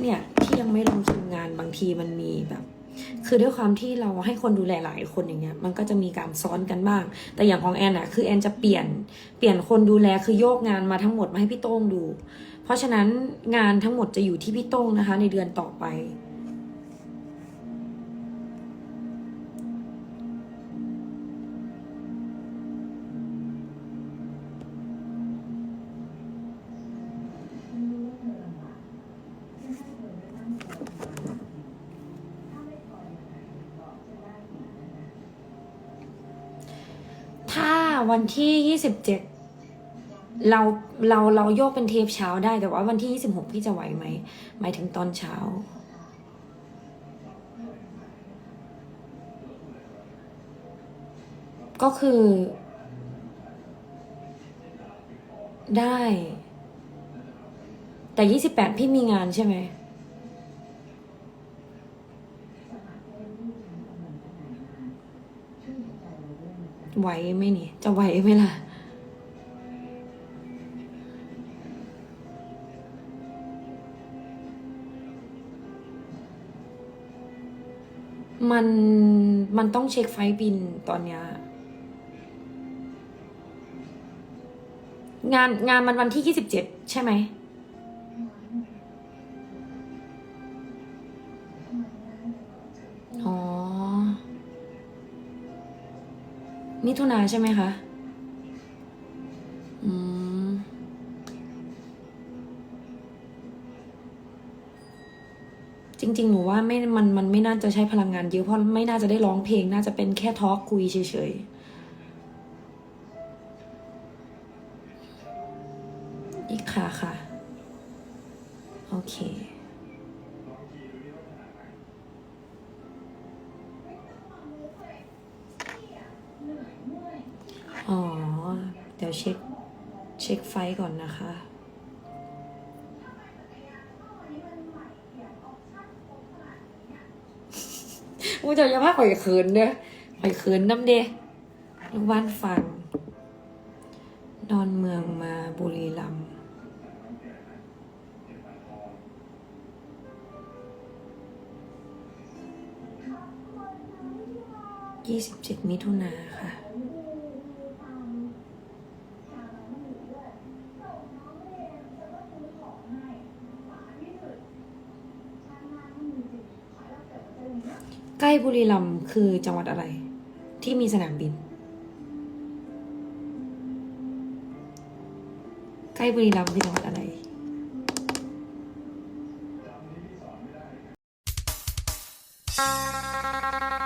เนี่ยที่ยังไม่ลงทุนงานบางทีมันมีแบบ คือด้วยความที่เราให้คนดูแลหลายคนอย่างเงี้ย มันก็จะมีการซ้อนกันบ้าง แต่อย่างของแอนอะคือแอนจะเปลี่ยนเปลี่ยนคนดูแลคือโยกงานมาทั้งหมดมาให้พี่โต้งดู เพราะฉะนั้นงานทั้งหมดจะอยู่ที่พี่โต้งนะคะ ในเดือนต่อไป วันที่ยี่สิบเจ็ดเราเราเราโยกเป็นเทปเช้าได้แต่ว่าวันที่ยี่สิบหกพี่จะไหวไหมหมายถึงตอนเช้า ก็คือ ได้ แต่ยี่สิบแปดพี่มีงานใช่ไหม ไหวไหมนี่ จะไหวไหมล่ะ มัน มันต้องเช็คไฟบินตอนเนี้ยงานงานมันวันที่ยี่สิบเจ็ดใช่ไหม มิถุนาใช่ไหมคะ อืม จริง ๆ หนูว่าไม่ มัน มันไม่น่าจะใช้พลังงานเยอะ เพราะไม่น่าจะได้ร้องเพลง น่าจะเป็นแค่ทอล์กคุยเฉยๆ อีกค่ะค่ะ โอเค อ๋อ เดี๋ยวเช็ค เช็คไฟก่อนนะคะ อู้เจะอย่าพาข่อยเขินเด้อข่อยเขินน้ำเด้ลูกบ้านฟังดอนเมืองมาบุรีรัมย์ยี่สิบเจ็ดมิถุนาค่ะ ใกล้บุรีรัมย์คือจังหวัดอะไร ที่มีสนามบิน ใกล้บุรีรัมย์คือจังหวัดอะไรเ